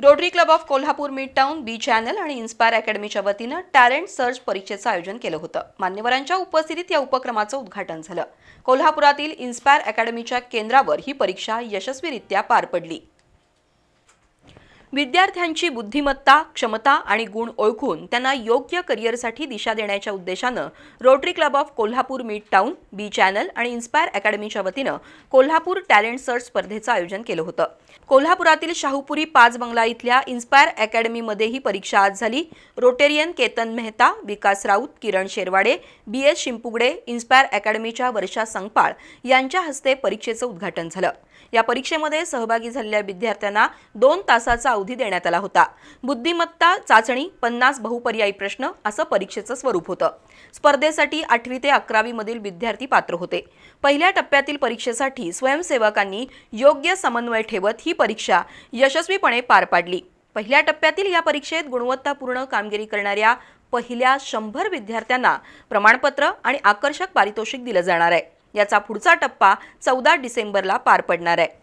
Rotary Club of Kolhapur Mid Town B Channel and Inspire अकॅडमीच्या वतीनं talent search परीक्षेचं आयोजन केलं होतं. मान्यवरांच्या उपस्थितीत या उपक्रमाचं उद्घाटन झालं. कोल्हापुरातील इन्स्पायर अकॅडमीच्या केंद्रावर ही परीक्षा यशस्वीरित्या पार पडली. विद्यार्थ्यांची बुद्धिमत्ता क्षमता आणि गुण ओळखून त्यांना योग्य करिअरसाठी दिशा देण्याच्या उद्देशानं Rotary Club of Kolhapur Mid Town B Channel and Inspire अकॅडमीच्या वतीनं कोल्हापूर टॅलेंट सर्च स्पर्धेचं आयोजन केलं होतं. कोल्हापुरातील शाहूपुरी पाच बंगला इथल्या इन्स्पायर अकॅडमीमध्ये ही परीक्षा आज झाली. Rotarian Ketan Mehta Vikas Raut Kiran Sherwade B S Shimpugade Inspire अकॅडमीच्या Varsha Sangpal यांच्या हस्ते परीक्षेचं उद्घाटन झालं. या परीक्षेमध्ये सहभागी झालेल्या विद्यार्थ्यांना दोन तासाचा अवधी देण्यात आला होता. बुद्धिमत्ता चाचणी पन्नास बहुपर्यायी प्रश्न असं परीक्षेचं स्वरूप होतं. स्पर्धेसाठी आठवी ते अकरावी मधील विद्यार्थी पात्र होते. पहिल्या टप्प्यातील परीक्षेसाठी स्वयंसेवकांनी योग्य समन्वय ठेवत ही परीक्षा यशस्वीपणे पार पाडली. पहिल्या टप्प्यातील या परीक्षेत गुणवत्तापूर्ण कामगिरी करणाऱ्या पहिल्या शंभर विद्यार्थ्यांना प्रमाणपत्र आणि आकर्षक पारितोषिक दिलं जाणार आहे. याचा पुढचा टप्पा चौदा डिसेंबरला पार पडणार आहे.